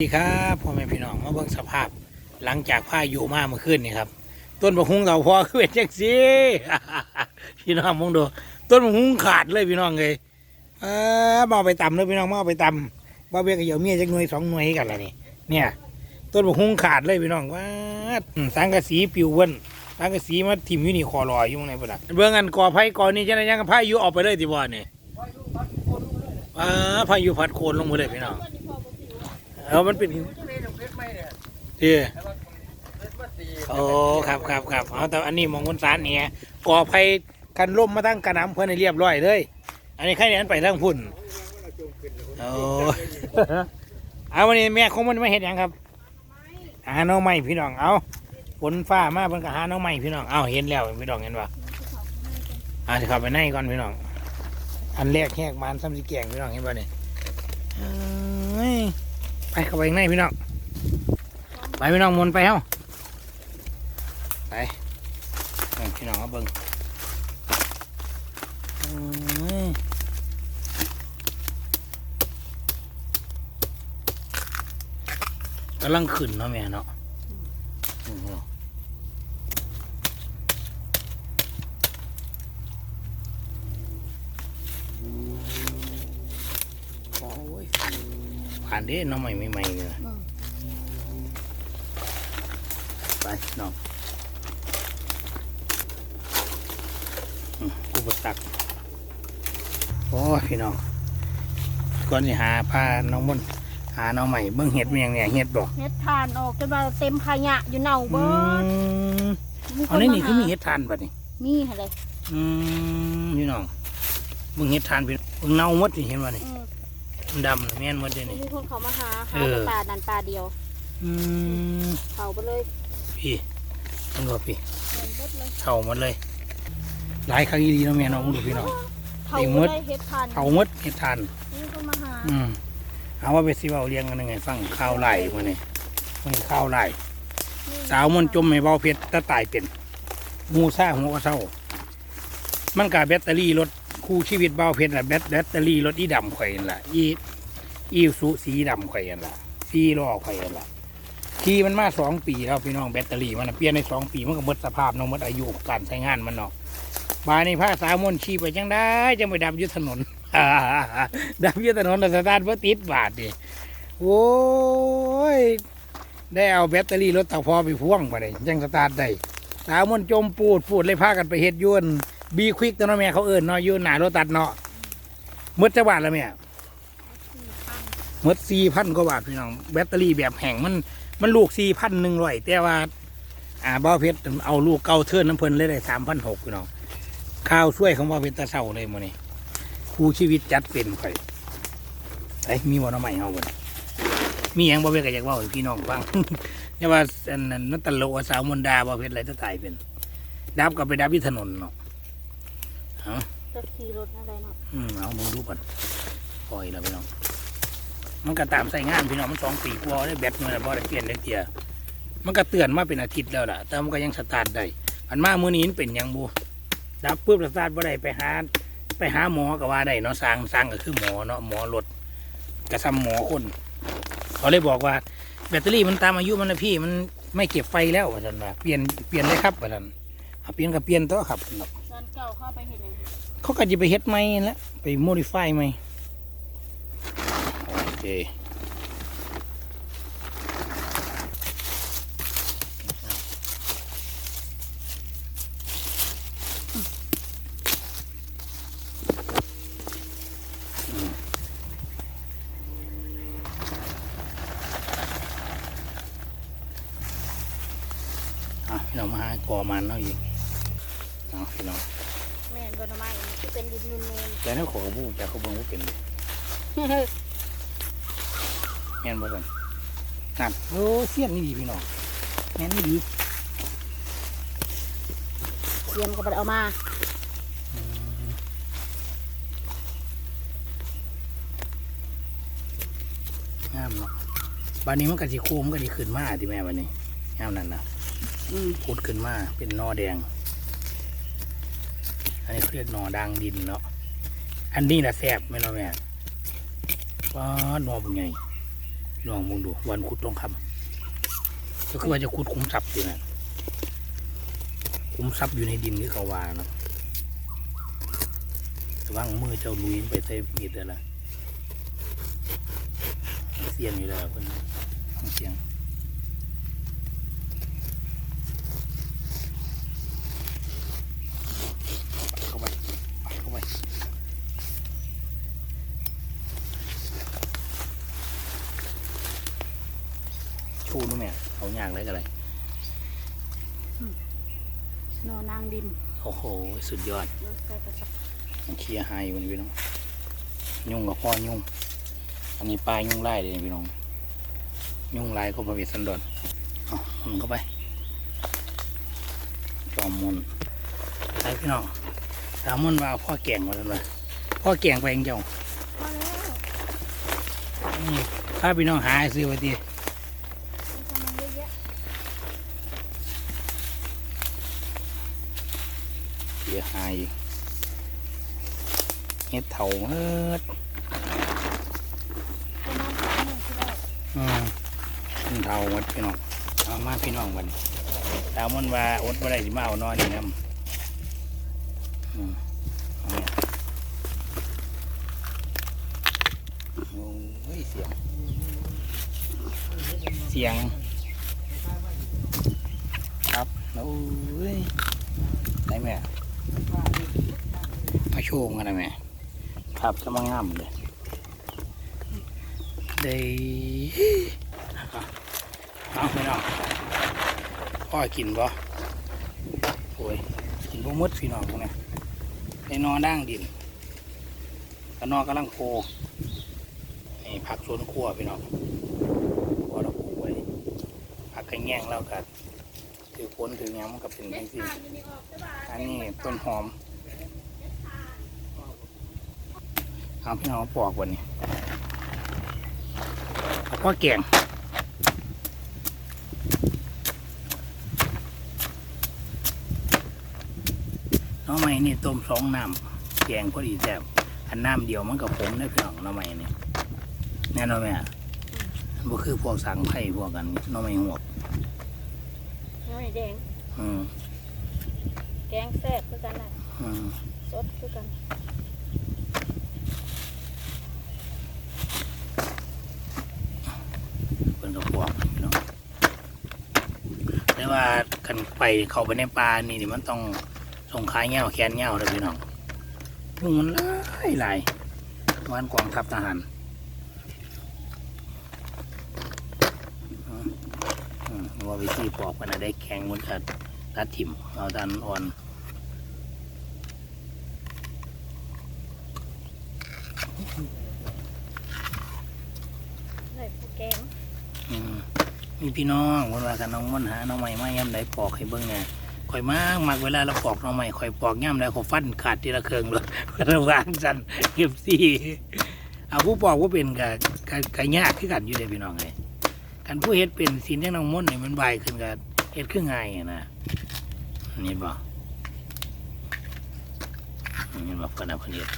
สวัสดีครับพ่อแม่พี่น้องมาเบิ่งสภาพหลังจากพายุมาเมื่อคืนนี่ครับ ต้นบะฮุงเราพอคือเป็นจังซี่พี่น้องมองดูต้นบะฮุงขาดเลยพี่น้องเลยเออมาไปตำเลยพี่น้องมาเอาไปตำบ่าเบี้ยกับเหยี่ยวเมียจักหน่วยสองหน่วยกันละนี่เนี่ย ต้นบะฮุงขาดเลยพี่น้องว่าสังกะสีปิวเว้นสังกะสีมาทิ่มอยู่นี่คอลอยอยู่ตรงไหนบ่ล่ะเบื้องอันก่อไผ่ก่อนี่จะได้ยังกับพายุออกไปเลยติบ่นี่อ่าพายุพัดโคนลงมาเลยพี่น้อง เอามันเป็นหินที่โอ้ครับครับครับเอาแต่อันนี้มองบนสารเนี่ยก่อไผ่กันล่มมาตั้งกระหน้ำเพื่อนให้เรียบร้อยเลย อันนี้ใครเนี่ยมันไปทั้งพุ่นโอ้เอาวันนี้แม่ของมันไม่เห็นยังครับหาน้องใหม่พี่น้องเอาฝนฟ้ามาเพิ่นก็หาน้องใหม่พี่น้องเอาเห็นแล้วพี่น้องเห็นปะอาจะเข้าไปในก่อนพี่น้อง อันแรกแหกมานซ้ำสีแกงพี่น้องเห็นปะเนี่ย เอ้ยไปเข้าไปข้างในพี่น้อง ไปพี่น้องหมุนไปเฮ้าไปให้พี่น้องเอาเบิ่งอืมกำลังขึ้นเนาะแม่เนาะอืมเนาะโอ้ย ผ่านเด้เน้องใหม่ใหม่ๆเนี่ยไปน้องอืมอุปสรรคโอ้ยพี่น้องก่อนจะหาพาน้องมนต์หาน้องใหม่เบิ่งเห็ดมันยังเนี่ยเห็ดบอกเฮ็ดทานออกจนว่าเต็มขยะอยู่เน่าเบิดมีเอานี่นี่คือมีเห็ดทานป่ะนี่มีอะไรอืมพี่น้องเบิ่งเห็ดทานพี่เบิ่งเน่าหมดนี่เห็นป่ะนี่อืมมัน ดำแม่นหมดเลยนี่ มีคนเขามาหาหาเออ แต่ปลานันปลาเดียวอืมเขาไปเลยพี่มันก็พี่เห็นเบิดเลยเข่าหมดเลย หลายครั้งอีดีเนาะแม่น้องดูพี่น้องเขาเองไปหมดเลยเฮ็ดทานเข่าหมดเห็ดทานมีคนมาหาอืมเอาว่าไปสิเบาเลี้ยงกันยังไงฟังข้าวไหลมาเนี่ยมันข้าวไหลสาวมันจมไม่เบาเพชรตะตายเป็นงูซ่าหัวกระเซ้ามันกับแบตเตอรี่รถ คู่ชีวิตเบาเพชรน่ะแบตแบตเตอรี่รถอีดำข่อยนั่นล่ะอีอีสุสีดำข่อยนั่นล่ะสีล้อข่อยนั่นล่ะขี่มันมาสองปีแล้วพี่น้องแบตเตอรี่มันนะเปลี่ยนในสองปีมันก็หมดสภาพเน้องหมดอายุการใช้งานมันเนาะบายในผ้าสาวมนต์ขี่ไปจังได้จังไปดับยุทถนนดับยุทถนนแต่สตาร์ทเพื่อติดบาทดิโอ้ยได้เอาแบตเตอรี่รถเตาพอไปพ่วงไปเลยยังสตาร์ทได้สาวมนจมปูดปูดเลยพากันไปเฮ็ดยวน บีควิกตัวน้อแม่เขาเอิญเนาะอยูนหนารตัดเนาะหมดจะบาทแล้วแม่หมดสี่พันกว่าบาทพี่น้องแบตเตอรี่แบบแห้งมันมันลูกสี่พันหนึ่งร้อยแต่ว่า อ่าบ้าเพชรเอาลูกเก่าเทินน้ำเพลินเลยได้สามพันหกพี่น้องข้าวช่วยของบ้าเพชรตาเศร้าเลยมื้อนี้คู่ชีวิตจัดเป็นข่อยไอ้มีบ่น้ำใหม่เอาบ่มีหยังบ่เป็นก็อยากว่าให้พี่น้องฟังอย่าว่าอันนั้นนั่นตลกว่าสาวมนดาบ่เพชรอะไรจะตายเป็นดับก็ไปดับที่ถนนเนาะ จะขี่รถอะไรเนาะอืมเอามึงดูก่อนปล่อยแล้วพี่น้อง มันก็ตามใส่งานพี่น้องมันสองปีกว่าได้แบตมันบ่ได้เปลี่ยนเลยเตียมันก็เตือนมาเป็นอาทิตย์แล้วล่ะ แต่มันก็ยังสตาร์ทได้อันมามื้อนี้มันเป็นหยังบ่ดับปุ๊บสตาร์ทบ่ได้ไปหาไปหาหมอก็ว่าได้เนาะสร้างสร้างก็คือหมอเนาะหมอรถกระซำหมอคนเขาเลยบอกว่า แบตเตอรี่มันตามอายุมันนะพี่มันไม่เก็บไฟแล้วว่าท่านว่าเปลี่ยนเปลี่ยนเลยครับว่าท่านเอาเปลี่ยนก็เปลี่ยนตัวครับเนาะต อนเก่าเข้าไปเห็นยังไงเขาก็จะไปเฮ็ดใหม่นั่นแหละไปโมดิฟายใหม่โอเคอะพี่น้องมาหากอมันเนาะอีกเอา พี่น้องแม่นบนไม้ที่เป็นดินนูนแต่นี่ขอบูจากเขาเบิ่งว่าเป็นเลยๆแม่นบ่สันนั่นโอ้เสี้ยนนี่ดีพี่น้องแม่นนี่ดีเตรียมก็ไปเอามางามเนาะบานนี้มันก็สิโค้งมันก็สิขึ้นมาที่แม่บานนี้งามนั่นนะอืมขุดขึ้นมาเป็นนอแดง อันนี้เขาเรียกหน่อดังดินเนาะ อันนี้นะแซ่บไมเนาะแม่ว้าดนอเป็นไงลอมองดูวันขุดทองคำก็คือว่าจะขุดคุ้มทรัพย์อยู่นะคุ้มทรัพย์อยู่ในดินที่เขาวาเนาะระว่างมือเจ้าลุยไปใส่มีดอะไรเสียงอยู่แล้วเป็นฟังเสียงปัดเข้าไปปัดเข้าไป ชูนู่นแม่เขาย่างไรกันเลยนอนนางดิน โอ้โห สุดยอดเออใกล้กระสับมันเคลียร์ไฮมันพี่น้อง ยุ่งกับพ่อยุ่ง อันนี้ปลายุ่งไล่เลยพี่น้อง ยุ่งไล่ก็ประเวศสันดอนเอามันเข้าไป จอมมนไปพี่น้องสามมนว่าพ่อแก่งมาแล้วนะพ่อแก่งไปเองเจ้าพอแล้วนี่ถ้าพี่น้องหาซื้อไว้ดี มันทำมันเยอะแยะ เสียหายอีกเฮ็ดเถาเมื่อประมาณสามโมงที่ได้อืมขึ้นเท่าหมดพี่น้องเอามาพี่น้องวันตามมันว่าอดบ่ได้สิมาเอานอนนี่นำอืมเอาเนี่ยโอ้ยเสียง เสียง ครับโอ้ยได้ไหม มาโชว์กันได้ไหมครับจะมางามเลยได้เอาไม่น้องพ่อกินบ่โอ้ยกินบ่หมดพี่น้องพวกนี้ได้นอนด่างดินก็นอนกำลังโคนี่ผักสวนครัวพี่น้องพอเราปลูกไว้ผักกระแยงแล้วกัน ถือผลถือหยังมันก็เป็นจังซี่อันนี้ต้นหอมเอาพี่น้องมปอกวันนี้แล้วก็แกงน้องใหม่นี่ต้มสองน้ำแกงพอดีแซ่บอันน้ำเดียวมันกับผมได้พี่น้องน้องใหม่นี่แน่นอนไหมอะมันก็คือพวกสังไผ่พวกกันน้องใหม่หว กน้อยแดง อืมแกงแซ่บคือกันน่ะอืมสดคือกันเป็นกระพวกพี่น้องแต่ว่ากันไปเข้าไปในป่านี่นี่มันต้องส่งขายเงี้ยวแขนเงี้ยวเลยพี่น้องยุงมันหลายหลายวันกองทัพทหาร อืม ว่าวิธีปอกมันนะได้แข็งมันจะตัดถิ่มเอาดันอ่อนได้ผู้แกงอืมมีพี่น้องคนว่ากันน้องมันหาน้องใหม่มาย่ำได้ปอกให้เบิ่งเนี่ยข่อยมากมากเวลาเราปอกน้องใหม่ข่อยปอกย่ำแล้วข่อยฟันขาดทีละเครื่องเลยระวางสันเก็บซี่เอาผู้ปอกผู้เป็นกับกับยากขึ้นกันอยู่เลยพี่น้องเลย กันผู้เฮ็ดเป็นสินยังน้องมนต์เนี่ยมันใบขึ้นกับเฮ็ดขึ้นง่ายอะนะนี่บอกนี่บอกกันนะเอนเฮ็ด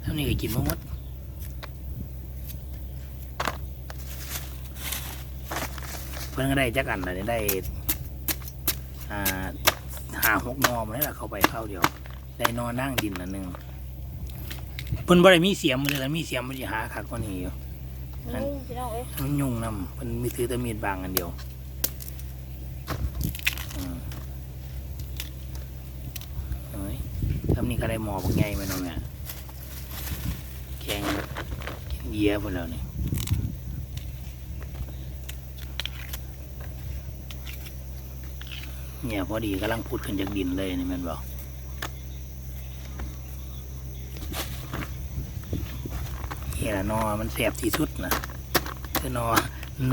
เท่านี้ก็กินมดเพิ่นก็ได้จักอันเลยได้หาหกนอมาได้ละเข้าไปเข้าเดียว ได้นอนนั่งดินอันหนึ่งเพิ่นบ่ได้มีเสียมเลยแล้วมีเสียมมันจะหาคักกว่านี้อยู่ อันนุ่งพี่น้องเอ้ยมันยุ่งนำเพิ่นมีถือแต่มีดบางอันเดียวอืมเอ้ยทำนี้ก็ได้หมอบักใหญ่มาเนาะแม่แข็งกินเยียพุ่นแล้วนี่เนี่ยพอดีกำลังพุดขึ้นจากดินเลยนี่แมันบอกเฮีย นอมันแสบที่สุดนะคือนอ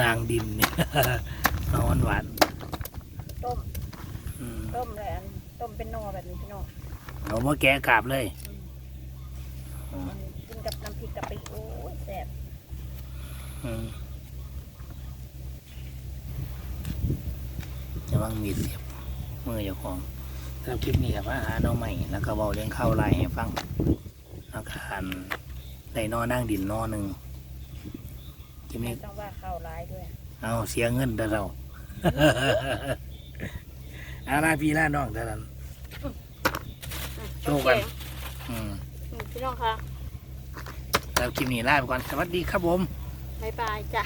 นางดินเนี่ยนอนหวานต้มอืมต้มเลยอันต้มเป็นนอแบบนี้พี่น้องเอามาแกะกาบเลยมันกินกับน้ำพริกกะปิโอ้ยแซ่บอืมจะว่างมีดเสียบมือเจ้าของสำหรับคลิปนี้ครับอาหารเอาใหม่แล้วก็เบาเลี้ยงข้าวไล่ให้ฟังแล้วก็อัน ได้นอนั่งดินนอหนึ่งคลิปไม่นี้ต้องว่าเข้าร้ายด้วย เอาเสียเงินแต่เราอาลาพี่ลาน้องแต่นั้นโชว์กัน อืมโอเคอืมพี่น้องคะแล้วคลิปนี้ลาไปก่อน สวัสดีครับผม บ๊ายบายจ้ะ